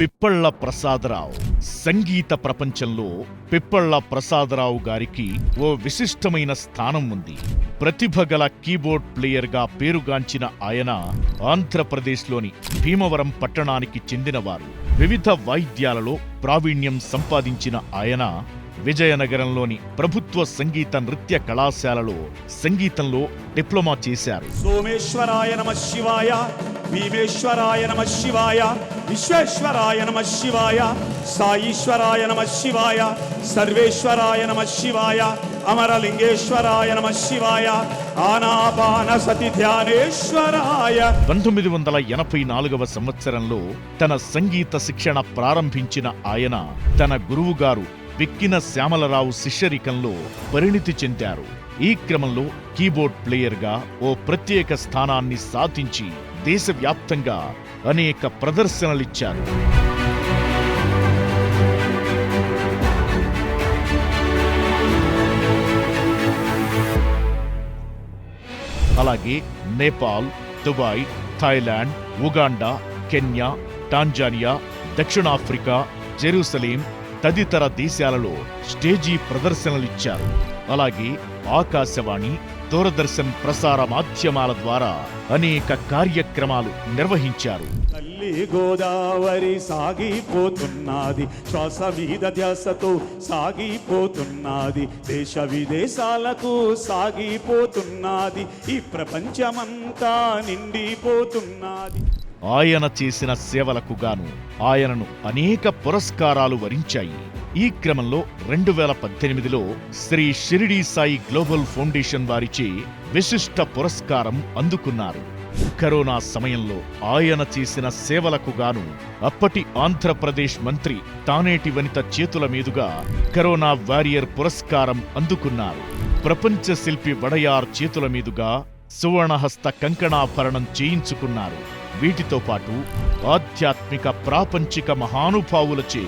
పిప్పళ్ళ ప్రసాదరావు. సంగీత ప్రపంచంలో పిప్పళ్ళ ప్రసాదరావు గారికి ఓ విశిష్టమైన స్థానం ఉంది. ప్రతిభ గల కీబోర్డ్ ప్లేయర్గా పేరుగాంచిన ఆయన ఆంధ్రప్రదేశ్లోని భీమవరం పట్టణానికి చెందినవారు. వివిధ వాయిద్యాలలో ప్రావీణ్యం సంపాదించిన ఆయన విజయనగరంలోని ప్రభుత్వ సంగీత నృత్య కళాశాలలో సంగీతంలో డిప్లొమా చేశారు. సోమేశ్వరాయ నమ శివాయ భీమేశ్వరాయ నమ శివాయ విశ్వేశ్వరాయ నమ శివాయ సాయీశ్వరాయ నమ శివాయ సర్వేశ్వరాయ నమ శివాయ అమరలింగేశ్వరాయ నమ శివాయ ఆనాపాన సతి ధ్యానేశ్వరాయ. పంతొమ్మిది వందల ఎనభై నాలుగవ సంవత్సరంలో తన సంగీత శిక్షణ ప్రారంభించిన ఆయన తన గురువుగారు విక్కిన శ్యామలరావు శిష్యరికంలో పరిణితి చెందారు. ఈ క్రమంలో కీబోర్డ్ ప్లేయర్గా ఓ ప్రత్యేక స్థానాన్ని సాధించి దేశవ్యాప్తంగా అనేక ప్రదర్శనలిచ్చారు. అలాగే Nepal Dubai Thailand Uganda Kenya Tanzania దక్షిణాఫ్రికా జెరూసలేం తదితర దేశాలలో స్టేజీ ప్రదర్శనలిచ్చారు. అలాగే ఆకాశవాణి దూరదర్శన్ ప్రసార మాధ్యమాల ద్వారా అనేక కార్యక్రమాలు నిర్వహించారు. తల్లి గోదావరి సాగిపోతున్నది శ్వాస మీద ధ్యాసతో సాగిపోతున్నది దేశ విదేశాలకు సాగిపోతున్నది ఈ ప్రపంచమంతా నిండిపోతున్నది. ఆయన చేసిన సేవలకు గాను ఆయనను అనేక పురస్కారాలు వరించాయి. ఈ క్రమంలో రెండు వేల పద్దెనిమిదిలో శ్రీ షిరిడి సాయి గ్లోబల్ ఫౌండేషన్ వారిచే విశిష్ట పురస్కారం అందుకున్నారు. కరోనా సమయంలో ఆయన చేసిన సేవలకు గాను అప్పటి ఆంధ్రప్రదేశ్ మంత్రి తానేటి వనిత చేతుల మీదుగా కరోనా వారియర్ పురస్కారం అందుకున్నారు. ప్రపంచ శిల్పి వడయార్ చేతుల మీదుగా సువర్ణహస్త కంకణాభరణం చేయించుకున్నారు. వీటితో పాటు ఆధ్యాత్మిక ప్రాపంచిక మహానుభావులచే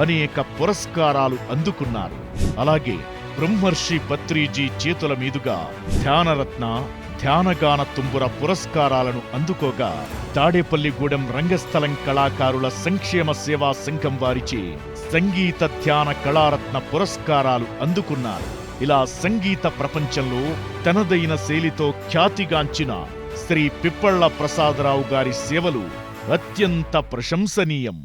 అనేక పురస్కారాలు అందుకున్నారు. అలాగే బ్రహ్మర్షి పత్రిజీ చేతుల మీదుగా ధ్యానరత్న ధ్యానగాన తుంబుర పురస్కారాలను అందుకోగా తాడేపల్లిగూడెం రంగస్థలం కళాకారుల సంక్షేమ సేవా సంఘం వారిచే సంగీత ధ్యాన కళారత్న పురస్కారాలు అందుకున్నారు. ఇలా సంగీత ప్రపంచంలో తనదైన శైలితో ఖ్యాతిగాంచిన శ్రీ పిప్పళ్ళ ప్రసాదరావు గారి సేవలు అత్యంత ప్రశంసనీయం.